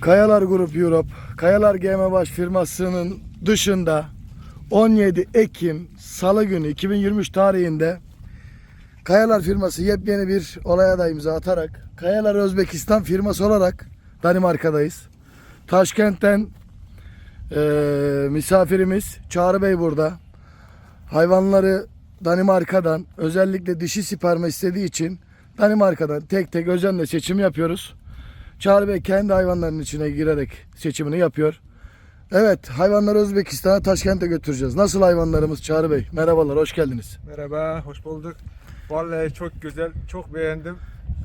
Kayalar Grup Europe, Kayalar GM Baş firmasının dışında 17 Ekim Salı günü 2023 tarihinde Kayalar firması yepyeni bir olaya da imza atarak Kayalar Özbekistan firması olarak Danimarka'dayız. Taşkent'ten eee, misafirimiz Çağrı Bey burada. Hayvanları Danimarka'dan özellikle dişi siperme istediği için Danimarka'dan tek tek özenle seçim yapıyoruz. Çağrı Bey kendi hayvanlarının içine girerek seçimini yapıyor. Evet hayvanları Özbekistan'a Taşkent'e götüreceğiz. Nasıl hayvanlarımız Çağrı Bey? Merhabalar hoş geldiniz. Merhaba, hoş bulduk. Vallahi çok güzel, çok beğendim.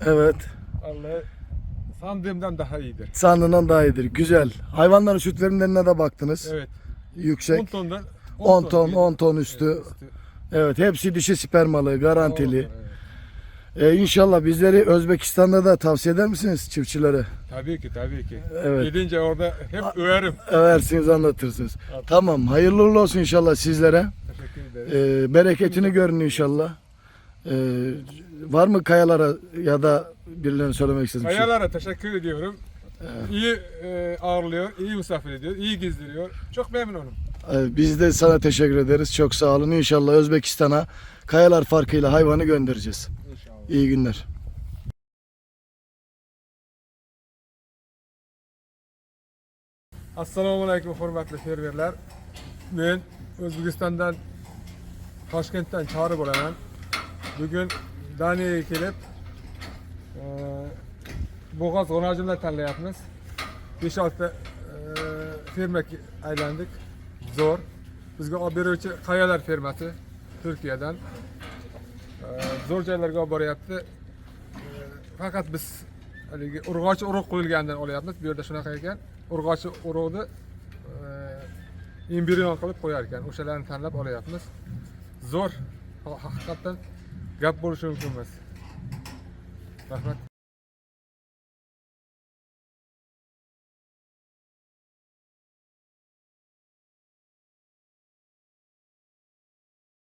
Evet Vallahi sandığımdan daha iyidir. sandığından daha iyidir. Güzel. Hayvanların süt verimlerine de baktınız. Evet. Yüksek. 10 tondan 10 ton, iyi. 10 ton üstü. Evet, üstü. Evet hepsi dişi spermalı, garantili. Evet. Ee, inşallah bizleri Özbekistan'da da tavsiye eder misiniz çiftçilere? Tabii ki, tabii ki. Evet. Gidince orada hep överim. Översiniz anlatırsınız. Tamam hayırlı uğurlu olsun inşallah sizlere. Teşekkür ederim. Ee, bereketini görün inşallah. Ee, var mı kayalara ya da birilerine söylemek istediğiniz bir şey? Kayalara teşekkür ediyorum. İyi e, ağırlıyor, iyi misafir ediyor, iyi gezdiriyor. Çok memnunum. Ee, biz de sana teşekkür ederiz. Çok sağ olun. İnşallah Özbekistan'a kayalar farkıyla hayvanı göndereceğiz. İyi günler. Assalomu alaykum hurmatli fermerlar. Men O'zbekistondan Toshkentdan chori bo'laman. Bugun Daniyaga kelib e, bo'g'oz g'onajimlar tanlayapmiz. 5-6 ta e, ferma aylandik. Zo'r. Bizga olib beruvchi Qayalar fermasi Turkiyadan. Zo'r joylarga olib boryapti. E, Faqat biz haligi urg'ochi urug' qo'yilganidan olyapmiz. Bu yerda shunaqa ekan. Urg'ochi urug'ni embrion qilib qo'yar ekan. O'shalarni tanlab olyapmiz. Zo'r. Ha- Haqiqatdan gap bo'lishi mumkin emas. Rahmat.